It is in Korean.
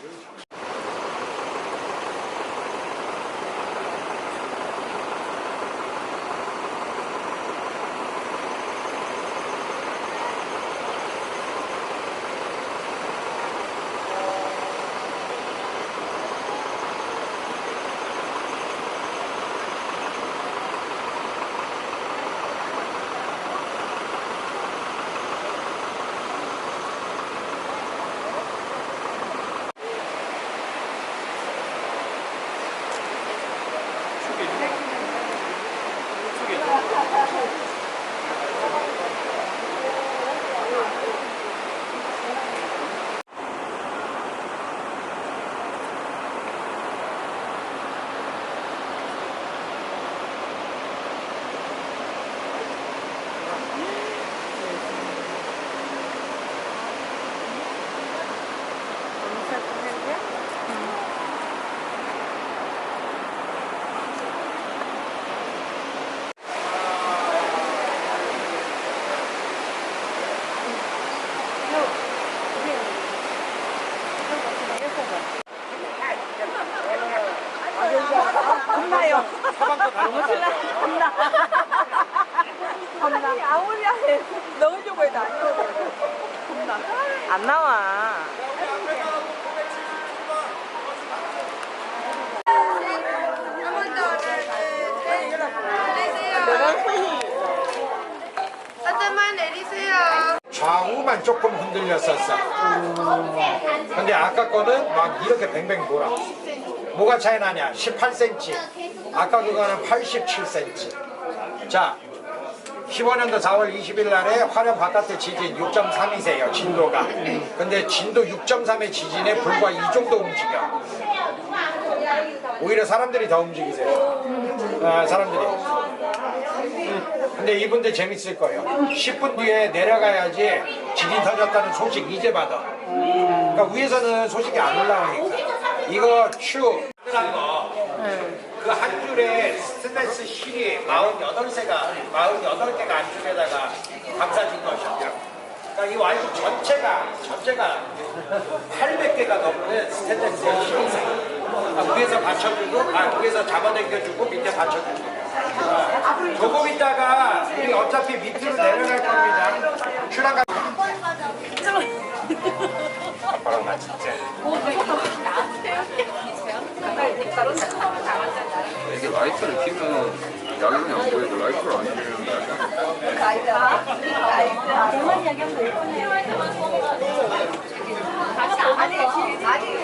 Congratulations. 아무리 해 넣으려고 해도 안 넣어. 안 나와. 좌우만 조금 흔들렸었어. 근데 아까 거는 막 이렇게 뱅뱅 돌아. 뭐가 차이 나냐? 18cm. 아까 그거는 87cm. 자, 15년도 4월 20일 날에 화련 바깥의 지진 6.3이세요, 진도가. 근데 진도 6.3의 지진에 불과 이 정도 움직여. 오히려 사람들이 더 움직이세요. 아, 사람들이. 근데 이분들 재밌을 거예요. 10분 뒤에 내려가야지 지진 터졌다는 소식 이제 받아. 그러니까 위에서는 소식이 안 올라오니까. 이거 추. 한 거. 그한 줄에 스테인레스 실이 48세가, 48개가 안쪽에다가 감싸진 것이죠. 그러니까 이 와이프 전체가, 전체가 800개가 넘는 스테인레스 실이 있어요. 그러니까 위에서 받쳐주고, 아, 위에서 잡아당겨주고, 밑에 받쳐주고. 조금 있다가 우리 어차피 밑으로 내려갈 겁니다. 출항가 아빠랑 나 진짜. 이게 라이트를 켜면 야경이 안 보이고 라이트를 안 켜면 야경 아니, 아니,